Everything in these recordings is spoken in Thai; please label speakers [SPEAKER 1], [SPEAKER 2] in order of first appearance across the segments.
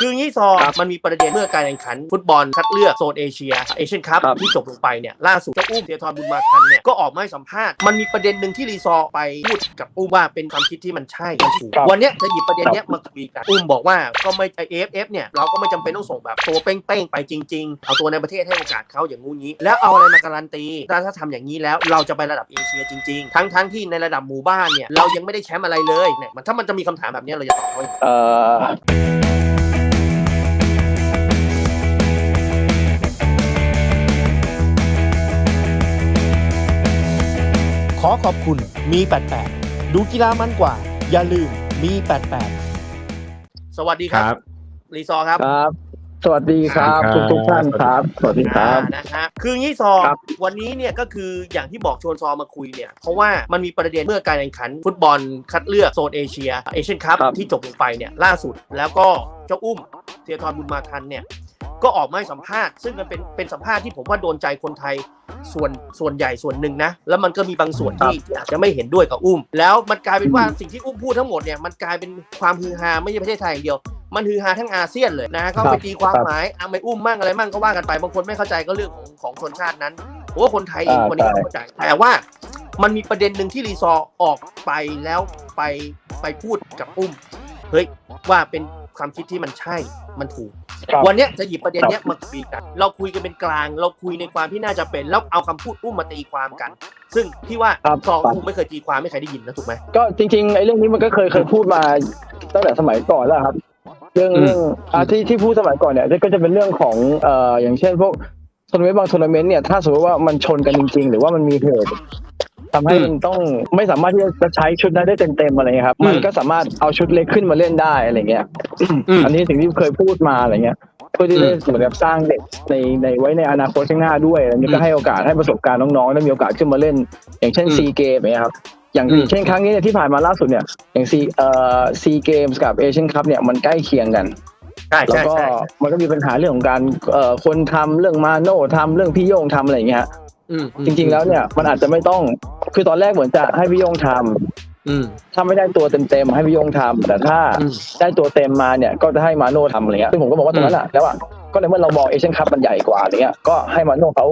[SPEAKER 1] คืองี้ซอ
[SPEAKER 2] ครับ
[SPEAKER 1] มันมีประเด็นเมื่อการแข่งขัน ฟุตบอลคัดเลือกโซนเอเชียเอเชียนคัพ
[SPEAKER 2] ครับ
[SPEAKER 1] ที่จบลงไปเนี่ยล่าสุดเจ้าอุ้มเทียทรบุญมาทันเนี่ยก็ออกมาให้สัมภาษณ์มันมีประเด็นหนึ่งที่รีซอร์ไปพูดกับอุ้มว่าเป็นความคิดที่มันใช่มันถูก
[SPEAKER 2] ครับ
[SPEAKER 1] วันเนี้ยจะหยิบประเด็นเนี้ยมาคุยกันอุ้มบอกว่าก็ไม่ไอเอฟเอฟเนี่ยเราก็ไม่จำเป็นต้องส่งแบบตัวเป้งๆไปจริง ๆ เอาตัวในประเทศให้โอกาสเขาอย่างงู้นี้ แล้วเอาอะไรมาการันตีถ้าถ้าทำอย่างนี้แล้วเราจะไประดับเอเชียจริงๆ ทั้งๆที่ในระดับหมู่บ้านเนี่ยเรายังไม่ได้แชมป์อะไรเลยเนี่ยมันถ้ามันจะมีคำถามแบบเนี้ยเราจะตอบเขา ขอขอบคุณมี 88 ดูกีฬามันกว่า อย่าลืมมี 88 สวัสดีครับ รีซอร์ครับ
[SPEAKER 2] ครับ สวัสดีครับ
[SPEAKER 3] ครับ
[SPEAKER 2] ทุกทุกๆท่านครับ สวัสดีครับ
[SPEAKER 1] อ่านะฮะคืองี้ซอ
[SPEAKER 2] ครับ
[SPEAKER 1] วันนี้เนี่ยก็คืออย่างที่บอกชวนซอมาคุยเนี่ย เพราะว่ามันมีประเด็นเมื่อการแข่งขัน ฟุตบอลคัดเลือกโซนเอเชียเอเชียนคัพ
[SPEAKER 2] ครับ
[SPEAKER 1] ที่จบลงไปเนี่ยล่าสุดแล้วก็เจ้าอุ้มเทียทรบุญมาทันเนี่ยก็ออกมาให้สัมภาษณ์ซึ่งมันเป็นเป็นสัมภาษณ์ที่ผมว่าโดนใจคนไทยส่วนส่วนใหญ่ส่วนหนึ่งนะ แล้วมันก็มีบางส่วนที่ที่อาจจะไม่เห็นด้วยกับอุ้ม แล้วมันกลายเป็นว่าสิ่งที่อุ้มพูดทั้งหมดเนี่ยมันกลายเป็นความฮือฮาไม่ใช่ประเทศไทยอย่างเดียว มันฮือฮาทั้งอาเซียนเลยนะเขา
[SPEAKER 2] ครับ
[SPEAKER 1] ไปตีความ
[SPEAKER 2] ครับ
[SPEAKER 1] หมายเอาไม่อุ้มมั่งอะไรมั่งก็ว่ากันไปบางคนไม่เข้าใจก็เรื่องของของชนชาตินั้นผมว่าคนไทยเอง
[SPEAKER 2] อ่า
[SPEAKER 1] วันนี้
[SPEAKER 2] ใช่
[SPEAKER 1] ก็เข้าใจแต่ว่ามันมีประเด็นหนึ่งที่รีซอร์ออกไปแล้วไปไปพูดกับอุ้มเฮ้ยว่าเป็นความคิดที่มันใช่มันถูก
[SPEAKER 2] ครับ
[SPEAKER 1] วันเนี้ยจะหยิบประเด็นเนี้ยมาคุยกัน เราคุยกันเป็นกลาง เราคุยในความที่น่าจะเป็น แล้วเอาคำพูดอุ้มมาตีความกัน ซึ่งพี่ว่า
[SPEAKER 2] ครับ
[SPEAKER 1] ซองอุ้มไม่เคยตีความไม่เคยได้ยินนะถูกไหม
[SPEAKER 2] ก็จริงๆไอ้เรื่องนี้มันก็เคยเคยพูดมาตั้งแต่สมัยก่อนแล้วครับ เรื่อง
[SPEAKER 1] อืม
[SPEAKER 2] เรื่องอ่าที่ที่พูดสมัยก่อนเนี่ยก็จะเป็นเรื่องของเอ่ออย่างเช่นพวกทัวร์นาเมนต์บางทัวร์นาเมนต์เนี่ยถ้าสมมติว่ามันชนกันจริง ๆ หรือว่ามันมีเหตุทำให้มันต้องไม่สามารถที่จะใช้ชุดนั้นได้เต็มๆอะไรเงี้ยครับ มันก็สามารถเอาชุดเล็กขึ้นมาเล่นได้อะไรเงี้ยอันนี้สิ่งที่เคยพูดมาอะไรเงี้ยเพื่อที่จะเหมือนกับสร้างเด็กในในไว้ในอนาคตข้างหน้าด้วยอะไรเงี้ยก็ให้โอกาสให้ประสบการณ์น้องๆได้มีโอกาสขึ้นมาเล่น อย่างเช่น
[SPEAKER 1] อืม
[SPEAKER 2] ซีเกมเนี่ยครับ อย่าง
[SPEAKER 1] อืม
[SPEAKER 2] เช่นครั้งนี้เนี่ยที่ผ่านมาล่าสุดเนี่ยอย่างซีเอ่อซีเกมส์กับเอเชียนคัพเนี่ยมันใกล้เคียงกัน
[SPEAKER 1] ใช่
[SPEAKER 2] แล้ว
[SPEAKER 1] ใช่
[SPEAKER 2] ก็
[SPEAKER 1] ใช่
[SPEAKER 2] มันก็มีปัญหาเรื่องของการเอ่อคนทำเรื่องมาโน่ทำเรื่องพี่โยงทำอะไรอย่างเงี้ยฮะ
[SPEAKER 1] อืมอืม
[SPEAKER 2] จริง ๆแล้วเนี่ยมันอาจจะไม่ต้องคือตอนแรกเหมือนจะให้พี่โยงทำ
[SPEAKER 1] อืม
[SPEAKER 2] ถ้าไม่ได้ตัวเต็มๆให้พี่โยงทำแต่ถ้า
[SPEAKER 1] อืม
[SPEAKER 2] ได้ตัวเต็มมาเนี่ยก็จะให้มาโน่ทำอะไรเงี้ยซึ่งผมก็บอกว่าตรงนั้นแหละแล้วอะ ก็ในเมื่อเรามองเอเชียนคัพมันใหญ่กว่าอะไรเงี้ยก็ให้มาโน่เขา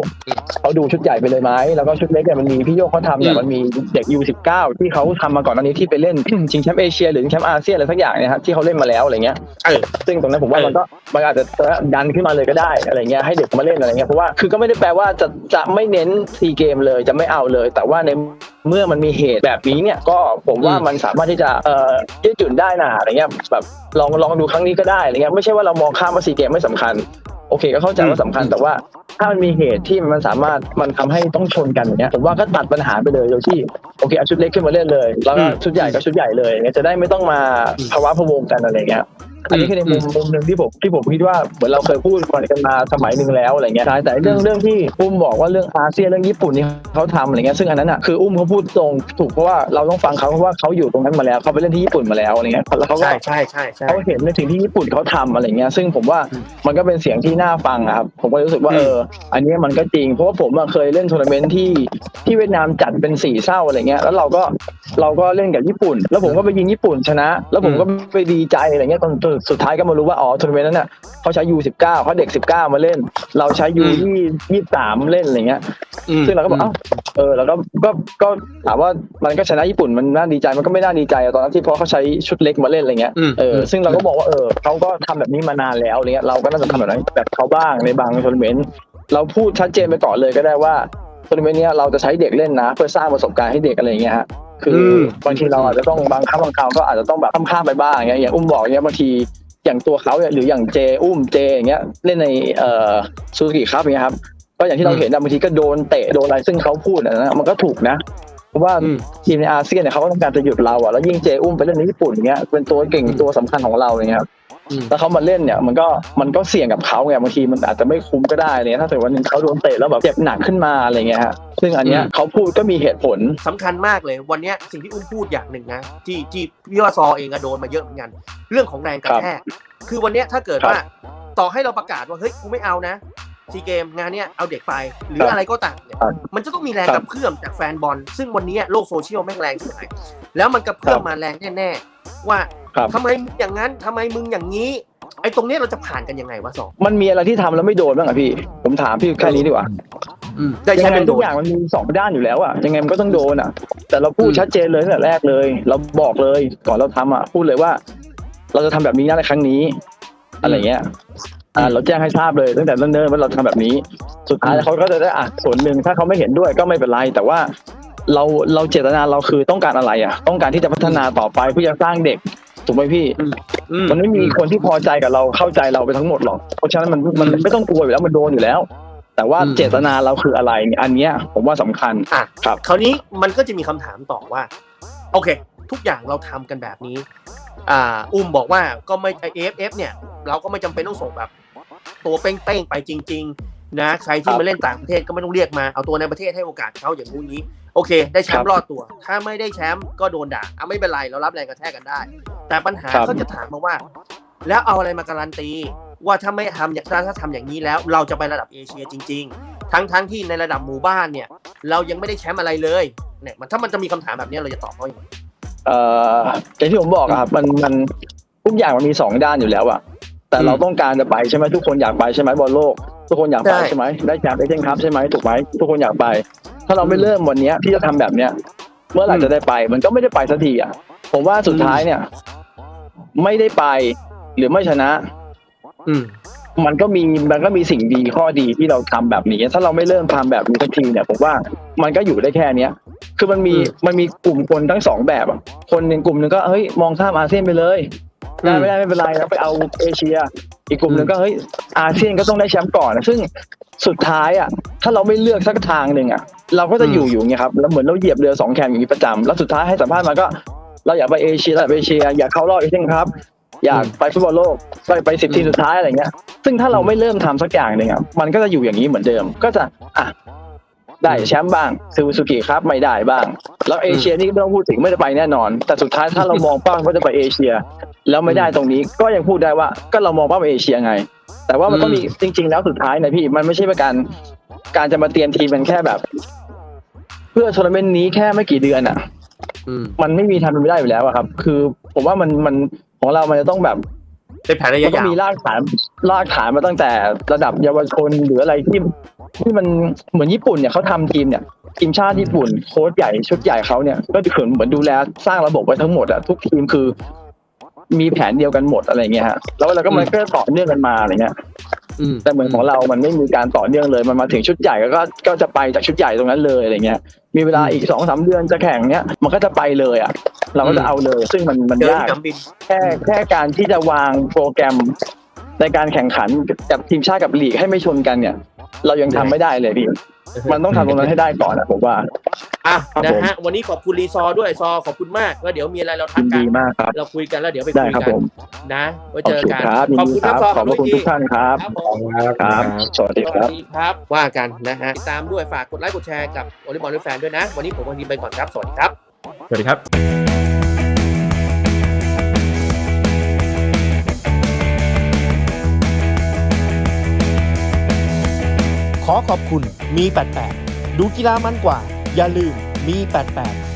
[SPEAKER 2] เขาดูชุดใหญ่ไปเลยไหมแล้วก็ชุดเล็กเนี่ยมันมีพี่โยงเขาทำเนี่ยมันมีเด็ก U19 ที่เขาทำมาก่อนหน้านี้ที่ไปเล่นชิงแชมป์เอเชียหรือชิงแชมป์อาเซียนอะไรสักอย่างเนี่ยฮะที่เขาเล่นมาแล้วอะไรเงี้ย
[SPEAKER 1] เออ
[SPEAKER 2] ซึ่งตรงนั้นผมว่า
[SPEAKER 1] เออ
[SPEAKER 2] มันก็ มันอาจจะดันขึ้นมาเลยก็ได้อะไรเงี้ยให้เด็กมาเล่นอะไรเงี้ยเพราะว่าคือก็ไม่ได้แปลว่าจะจะไม่เน้นซีเกมเลยจะไม่เอาเลย แต่ว่าในเมื่อมันมีเหตุแบบนี้เนี่ยก็ผมว่ามันสามารถที่จะเอ่อยืดหยุ่นได้นะอะไรเงี้ยแบบลองลองดูครั้งนี้ก็ได้อะไรเงี้ยไม่ใช่ว่าเรามองข้ามว่าซีเกมไม่สำคัญโอเคก็เข้าใจว่าสำคัญแต่ว่าถ้ามันมีเหตุที่มันสามารถมันทำให้ต้องชนกันอย่างเงี้ยผมว่าก็ตัดปัญหาไปเลยโดยที่โอเคเอาชุดเล็กขึ้นมาเล่นเลย แล้วก็
[SPEAKER 1] อืม
[SPEAKER 2] ชุดใหญ่ก็ชุดใหญ่เลยอย่างเงี้ยจะได้ไม่ต้องมาภาวะพะวงกันอะไรเงี้ย อันนี้คือในมุมมุมหนึ่งที่ผมที่ผมคิดว่าเหมือนเราเคยพูดก่อนกันมาสมัยหนึ่งแล้วอะไรเงี้ยใช่แต่เรื่องเรื่องที่อุ้มบอกว่าเรื่องอาเซียนเรื่องญี่ปุ่นนี่เขาทำอะไรเงี้ยซึ่งอันนั้นอะคืออุ้มเขาพูดตรงถูกเพราะว่าเราต้องฟังเขาเพราะว่าเขาอยู่ตรงนั้นมาแล้วเขาไปเล่นที่ญี่ปุ่นมาแล้วอะไรเงี้ยแล้วเขาก็
[SPEAKER 1] ใช่ใช่ใช่ใช่
[SPEAKER 2] เขาเห็นในสิ่งที่ญี่ปุ่นเขาทำอะไรเงี้ยซึ่งผมว่า
[SPEAKER 1] อืม
[SPEAKER 2] มันก็เป็นเสียงที่น่าฟังอะครับผมก็รู้สึกว่า
[SPEAKER 1] อืม
[SPEAKER 2] เอออันเนี้ยมันก็จริง เพราะว่าผมอะเคยเล่นทัวร์นาเมนต์ที่ที่เวียดนามจัดเป็นสี่เศร้าอะไรเงี้ยแล้วเราก็เราก็เล่นกับญี่ปุ่น แล้วผมก็ไปยิงญี่ปุ่นชนะ แล้วผมก็ไปดีใจอะไรเงี้ยตอนสุดท้ายก็มารู้ว่าอ๋อทัวร์นาเมนต์นั้นน่ะเขาใช้ U19 เขาเด็ก 19 มาเล่น เราใช้ U ที่ยี่สามเล่นอะไรเงี้ย
[SPEAKER 1] อืม
[SPEAKER 2] ซึ่งเราก็บอกเอ้าเออแล้วก็ก็ก็ถามว่ามันก็ชนะญี่ปุ่นมันน่าดีใจมันก็ไม่น่าดีใจอะตอนนั้นที่เพราะเขาใช้ชุดเล็กมาเล่นอะไรเงี้ย
[SPEAKER 1] อืม
[SPEAKER 2] เออซึ่งเราก็บอกว่าเออเขาก็ทำแบบนี้มานานแล้วอะไรเงี้ยเราก็น่าจะทำแบบนั้นแบบเขาบ้างในบางทัวร์นาเมนต์เราพูดชัดเจนไปก่อนเลยก็ได้ว่าทัวร์นาเมนต์เนี้ยเราจะใช้เด็กเล่นนะ เพื่อสร้างประสบการณ์ให้เด็กอะไรเงี้ยฮะ คืออ
[SPEAKER 1] ม
[SPEAKER 2] บางทีเราอาจจะต้องบางครั้งบางคราวก็อาจจะต้องแบบข้ามๆไปบ้างอย่างเงี้ยอย่างอุ้มบอกเงี้ยบางทีอย่างตัวเขาเนี่ยหรืออย่างเจอุ้มเจอย่างเงี้ยเล่นในเอ่อซูซูกิครับอย่างเงี้ยครับก็อย่างที่เราเห็นนะบางทีก็โดนเตะโดนอะไรซึ่งเขาพูดนะนะมันก็ถูกนะเพราะว่า
[SPEAKER 1] อืม
[SPEAKER 2] ทีมในอาเซียนเนี่ยเขาก็ต้องการจะหยุดเราอะแล้วยิ่งเจอุ้มไปเล่นในญี่ปุ่นอย่างเงี้ยเป็นตัวเก่งตัวสำคัญของเราอย่างเงี้ยครับ
[SPEAKER 1] อืม
[SPEAKER 2] แล้วเขามาเล่นเนี่ยมันก็มันก็เสี่ยงกับเขาไงบางทีมันอาจจะไม่คุ้มก็ได้เนี่ยถ้าเกิดวันหนึงเขาโดนเตะแล้วแบบเจ็บหนักขึ้นมาอะไรเงี้ยฮะซึ่งอันเนี้ย
[SPEAKER 1] อืม
[SPEAKER 2] เขาพูดก็มีเหตุผล
[SPEAKER 1] สำคัญมากเลย วันเนี้ยสิ่งที่อุ้มพูดอย่างหนึ่งนะที่ที่พี่ว่าซอเองอะโดนมาเยอะเหมือนกันเรื่องของแรงกระแทกคือวันเนี้ยถ้าเกิด
[SPEAKER 2] ครับ
[SPEAKER 1] ว่าต่อให้เราประกาศว่าเฮ้ยกูไม่เอานะซีเกมงานเนี้ยเอาเด็กไปหรือ
[SPEAKER 2] ครับ
[SPEAKER 1] อะไรก็ตามเนี่ย
[SPEAKER 2] ครับ
[SPEAKER 1] มันจะต้องมีแรง
[SPEAKER 2] ค
[SPEAKER 1] ก
[SPEAKER 2] รับ
[SPEAKER 1] ระเพื่อมจากแฟนบอล ซึ่งวันเนี้ยโลกโซเชียลแม่งแรงที่ไหนแล้วมันกระเพื่อม
[SPEAKER 2] ครับ
[SPEAKER 1] มาแรงแน่ๆว่า
[SPEAKER 2] ครับ
[SPEAKER 1] ทำไมมึงอย่างนั้นทำไมมึงอย่างนี้ ไอ้ตรงเนี้ยเราจะผ่านกันยังไงวะสอง
[SPEAKER 2] มันมีอะไรที่ทำแล้วไม่โดนบ้างอะพี่ ผมถามพี่แค่นี้ดีกว่า
[SPEAKER 1] ได้
[SPEAKER 2] ยั
[SPEAKER 1] ใช้
[SPEAKER 2] งไง
[SPEAKER 1] เป็นโด
[SPEAKER 2] ทุก
[SPEAKER 1] น
[SPEAKER 2] อย่างมันมีสองด้านอยู่แล้วอะยังไงมันก็ต้องโดนอะแต่เราพูด
[SPEAKER 1] อืม
[SPEAKER 2] ชัดเจนเลยตั้งแต่แรกเลย เราบอกเลยก่อนเราทำอะพูดเลยว่า เราจะทำแบบนี้นะในครั้งนี้ อะไรเงี้ย อ่า เราแจ้งให้ทราบเลยตั้งแต่เนิ่นๆว่าเราทำแบบนี้ สุดท้ายเขาก็จะได้อะส่วนหนึ่งถ้าเขาไม่เห็นด้วยก็ไม่เป็นไร แต่ว่าเราเราเจตนาเราคือต้องการอะไรอะต้องการที่จะพัฒนาต่อไปเพื่อจะสร้างเด็ก ถูกไหมพี่
[SPEAKER 1] อื
[SPEAKER 2] มันไม่มีคนที่พอใจกับเราเข้าใจเราไปทั้งหมดหรอก เพราะฉะนั้นมันมันไม่ต้องกลัวอยู่แล้วมันโดนอยู่แล้ว แต่ว่า
[SPEAKER 1] อืม
[SPEAKER 2] เจตนาเราคืออะไรเนี่ยอันเนี้ยผมว่าสำคัญ
[SPEAKER 1] อะ
[SPEAKER 2] ครับ
[SPEAKER 1] คราวนี้มันก็จะมีคำถามต่อว่า โอเค ทุกอย่างเราทำกันแบบนี้ อ่า อุ้มบอกว่าก็ไม่เอฟเอฟเนี่ย เราก็ไม่จำเป็นต้องส่งแบบ ตัวเป้งๆไปจริง ๆ นะ ใครที่
[SPEAKER 2] ครับ
[SPEAKER 1] มาเล่นต่างประเทศก็ไม่ต้องเรียกมาเอาตัวในประเทศให้โอกาสเขาอย่างงู้นนี้ โอเค ได้แชม
[SPEAKER 2] ครั
[SPEAKER 1] ป์
[SPEAKER 2] บ
[SPEAKER 1] รอดตัว ถ้าไม่ได้แชมป์ก็โดนด่าอะไม่เป็นไรเรารับแรงกระแทกกันได้ แต่ปัญหา
[SPEAKER 2] ครับ
[SPEAKER 1] ก็จะถามมาว่า แล้วเอาอะไรมาการันตี ว่าถ้าไม่ทำอย่างถ้าถ้าทำอย่างนี้แล้ว เราจะไประดับเอเชียจริง ๆ ทั้งทั้งที่ในระดับหมู่บ้านเนี่ย เรายังไม่ได้แชมป์อะไรเลยเนี่ยมันถ้ามันจะมีคำถามแบบเนี้ยเราจะตอบเขาอย่างไร
[SPEAKER 2] เอ่ออย่างที่ผมบอกอะครับมันมันทุกอย่างมันมีสองด้านอยู่แล้วอะแต่
[SPEAKER 1] อืม
[SPEAKER 2] เราต้องการจะไปใช่ไหมทุกคนอยากไปใช่ไหมบอลโลก ทุกคนอยากไป
[SPEAKER 1] ใช่
[SPEAKER 2] ใช่ไหมได้แชมป์เอเชียนคัพใช่ไหมถูกไหมทุกคนอยากไปถ้าเราไม่เริ่มวันเนี้ยที่จะทำแบบเนี้ย เมื่อไหร่จะได้ไป มันก็ไม่ได้ไปสักทีอะผมว่าสุดท้ายเนี่ย ไม่ได้ไป หรือไม่ชนะ
[SPEAKER 1] อืม
[SPEAKER 2] มันก็มีมันก็มีสิ่งดีข้อดีที่เราทำแบบนี้ ถ้าเราไม่เริ่มทำแบบนี้สักทีเนี่ยผมว่ามันก็อยู่ได้แค่เนี้ย คือมันมี
[SPEAKER 1] อืม
[SPEAKER 2] มันมีกลุ่มคนทั้งสองแบบอะคนหนึ่งกลุ่มหนึ่งก็เฮ้ยมองข้ามอาเซียนไปเลย ได้ไม่ได้ไม่เป็นไรแล้วไปเอาเอเชีย อีกกลุ่มหนึ่งก็เฮ้ยอาเซียนก็ต้องได้แชมป์ก่อนนะซึ่งสุดท้ายอะถ้าเราไม่เลือกสักทางหนึ่งอะเราก็จะอยู่อยู่อย่างเงี้ยครับแล้วเหมือนเราเหยียบเรือสองแคมอย่างนี้ประจำแล้วสุดท้ายให้สัมภาษณ์มาก็ เราอยากไปเอเชียเราอยากไปเอเชีย อยากเข้ารอบเอเชียนครับ อยากไปฟุตบอลโลกไปไปสิบทีมสุดท้ายอะไรเงี้ย ซึ่งถ้าเราไม่เริ่มทำสักอย่างหนึ่งอะมันก็จะอยู่อย่างนี้เหมือนเดิม ก็จะอะ ได้แชมป์บ้างซูซูกิครับไม่ได้บ้าง แล้วเอเชียนี่ก็ไม่ต้องพูดถึงไม่ได้ไปแน่นอน แต่สุดท้ายถ้าเรามองเป้าว่าจะไปเอเชีย แล้วไม่ได้ตรงนี้ก็ยังพูดได้ว่าก็เรามองเป้าไปเอเชียไง แต่ว่ามันต้องมีจริง ๆ แล้วสุดท้ายนะพี่มันไม่ใช่เป็นการการจะมาเตรียมทีมมันแค่แบบ เพื่อทัวร์นาเมนต์นี้แค่ไม่กี่เดือนอะ
[SPEAKER 1] อืม
[SPEAKER 2] มันไม่มีทำเป็นไม่ได้อยู่แล้วอะครับ คือผมว่ามันมันของเรามันจะต้องแบบ
[SPEAKER 1] เป็นแผนระ
[SPEAKER 2] มั
[SPEAKER 1] ยะ
[SPEAKER 2] นต้อยา
[SPEAKER 1] งว
[SPEAKER 2] มีรากฐานรากฐานมาตั้งแต่ระดับเยาวชนหรืออะไรที่ ที่มันเหมือนญี่ปุ่นเนี่ยเขาทำทีมเนี่ยทีมชาติญี่ปุ่นโค้ชใหญ่ชุดใหญ่เขาเนี่ยก็จะเหมือนดูแลสร้างระบบไว้ทั้งหมดอะทุกทีมคือ มีแผนเดียวกันหมดอะไรเงี้ยฮะแล้วเราก็มันก็ต่อเนื่องกันมาอะไรเงี้ย
[SPEAKER 1] อืม
[SPEAKER 2] แต่เหมือนของเรา มันไม่มีการต่อเนื่องเลย มันมาถึงชุดใหญ่แล้วก็ก็จะไปจากชุดใหญ่ตรงนั้นเลยอะไรเงี้ย มีเวลาอีกสองสามเดือนจะแข่งเนี้ย มันก็จะไปเลยอะ เราก็จะเอาเลย ซึ่งมันมัน
[SPEAKER 1] เดิน
[SPEAKER 2] ยาก
[SPEAKER 1] จำบิน
[SPEAKER 2] แค่แค่การที่จะวางโปรแกรม ในการแข่งขันกับทีมชาติกับลีกให้ไม่ชนกันเนี่ย เรายังทำไม่ได้เลยพี่ มันต้องทำตรงนั้นให้ได้ก่อนนะผมว่า
[SPEAKER 1] อะ
[SPEAKER 2] ครับ
[SPEAKER 1] นะ
[SPEAKER 2] ผม
[SPEAKER 1] ฮะวันนี้ขอบคุณรีซอร์ด้วยซอขอบคุณมากแล้วเดี๋ยวมีอะไรเราทั
[SPEAKER 2] ยิ
[SPEAKER 1] ก
[SPEAKER 2] น
[SPEAKER 1] กั
[SPEAKER 2] ดี
[SPEAKER 1] น
[SPEAKER 2] มากครับ
[SPEAKER 1] เราคุยกันแล้วเดี๋ยวไป
[SPEAKER 2] ได้
[SPEAKER 1] คุย
[SPEAKER 2] ครับ
[SPEAKER 1] กั
[SPEAKER 2] ผ
[SPEAKER 1] น
[SPEAKER 2] ม
[SPEAKER 1] นะไว้
[SPEAKER 2] โอ
[SPEAKER 1] เจอ
[SPEAKER 2] เค
[SPEAKER 1] กัน
[SPEAKER 2] ครับยิน
[SPEAKER 1] ขอบ
[SPEAKER 2] ดี
[SPEAKER 1] คุณ
[SPEAKER 2] ค
[SPEAKER 1] นะ
[SPEAKER 2] รับ
[SPEAKER 1] ซอ
[SPEAKER 2] ขอบพระคุณทุกท่านครับ
[SPEAKER 1] ครับผม
[SPEAKER 2] ครับ สวัสดี
[SPEAKER 1] ส
[SPEAKER 2] ครั
[SPEAKER 1] วั
[SPEAKER 2] บ
[SPEAKER 1] สดีครับ ว่ากันนะฮะติดตามด้วยฝากกดไลค์กดแชร์กับโอลิมอลแฟนด้วยนะ วันนี้ผมวันนี้ไปก่อนครับ สวัสดีครับ
[SPEAKER 3] สวัสดีครับ
[SPEAKER 4] ขอขอบคุณมี 88 ดูกีฬามันกว่า อย่าลืมมี 88